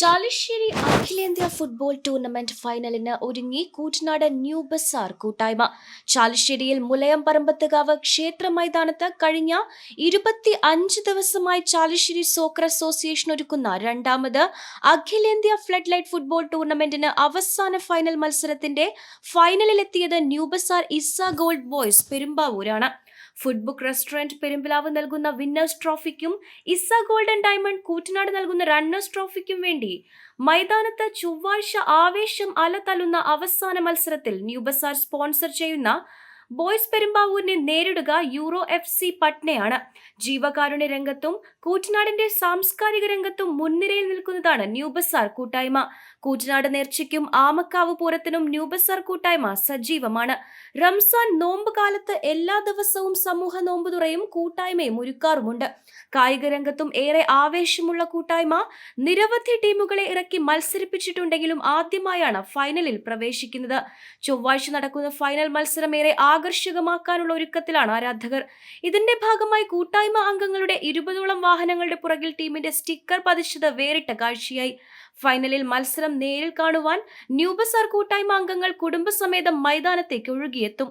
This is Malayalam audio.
ചാലിശ്ശേരി അഖിലേന്ത്യാ ഫുട്ബോൾ ടൂർണമെന്റ് ഫൈനലിന് ഒരുങ്ങി കൂറ്റനാട് ന്യൂ ബസാർ കൂട്ടായ്മ. ചാലിശ്ശേരിയിൽ മുലയം പറമ്പത്തുകാവ് ക്ഷേത്ര മൈതാനത്ത് കഴിഞ്ഞ ഇരുപത്തി അഞ്ച് ദിവസമായി ചാലിശ്ശേരി സോക്കർ അസോസിയേഷൻ ഒരുക്കുന്ന രണ്ടാമത് അഖിലേന്ത്യാ ഫ്ലഡ് ലൈറ്റ് ഫുട്ബോൾ ടൂർണമെന്റിന് അവസാന ഫൈനൽ മത്സരത്തിന്റെ ഫൈനലിലെത്തിയത് new bazaar Isa gold boys പെരുമ്പാവൂരാണ്. Food book restaurant Perumbilavu നൽകുന്ന വിന്നേഴ്സ് ട്രോഫിക്കും ഇസ ഗോൾഡൻ ഡയമണ്ട് കൂറ്റനാട് നൽകുന്ന റണ്ണേഴ്സ് ട്രോഫിക്കും വേണ്ടി മൈതാനത്ത് ചൊവ്വാഴ്ച ആവേശം അലതല്ലുന്ന അവസാന മത്സരത്തിൽ ന്യൂബസാർ സ്പോൺസർ ചെയ്യുന്ന ബോയ്സ് പെരുമ്പാവൂരിനെ നേരിടുക യൂറോ എഫ് സി പട്നയാണ്. ജീവകാരുണ്യ രംഗത്തും കൂറ്റനാടിന്റെ സാംസ്കാരിക രംഗത്തും മുൻനിരയിൽ നിൽക്കുന്നതാണ് ന്യൂ ബസാർ കൂട്ടായ്മ. കൂറ്റനാട് നേർച്ചയ്ക്കും ആമക്കാവ് പൂരത്തിനും ന്യൂ ബസാർ കൂട്ടായ്മ സജീവമാണ്. റംസാൻ നോമ്പ് കാലത്ത് എല്ലാ ദിവസവും സമൂഹ നോമ്പ് തുറയും കൂട്ടായ്മയും ഒരുക്കാറുമുണ്ട്. കായിക രംഗത്തും ഏറെ ആവേശമുള്ള കൂട്ടായ്മ നിരവധി ടീമുകളെ ഇറക്കി മത്സരിപ്പിച്ചിട്ടുണ്ടെങ്കിലും ആദ്യമായാണ് ഫൈനലിൽ പ്രവേശിക്കുന്നത്. ചൊവ്വാഴ്ച നടക്കുന്ന ഫൈനൽ മത്സരം ഏറെ ആകർഷകമാക്കാനുള്ള ഒരുക്കത്തിലാണ് ആരാധകർ. ഇതിന്റെ ഭാഗമായി കൂട്ടായ്മ അംഗങ്ങളുടെ ഇരുപതോളം വാഹനങ്ങളുടെ പുറകിൽ ടീമിന്റെ സ്റ്റിക്കർ പതിച്ചത് വേറിട്ട കാഴ്ചയായി. ഫൈനലിൽ മത്സരം നേരിൽ കാണുവാൻ ന്യൂബസാർ കൂട്ടായ്മ അംഗങ്ങൾ കുടുംബസമേതം മൈതാനത്തേക്ക് ഒഴുകിയെത്തും.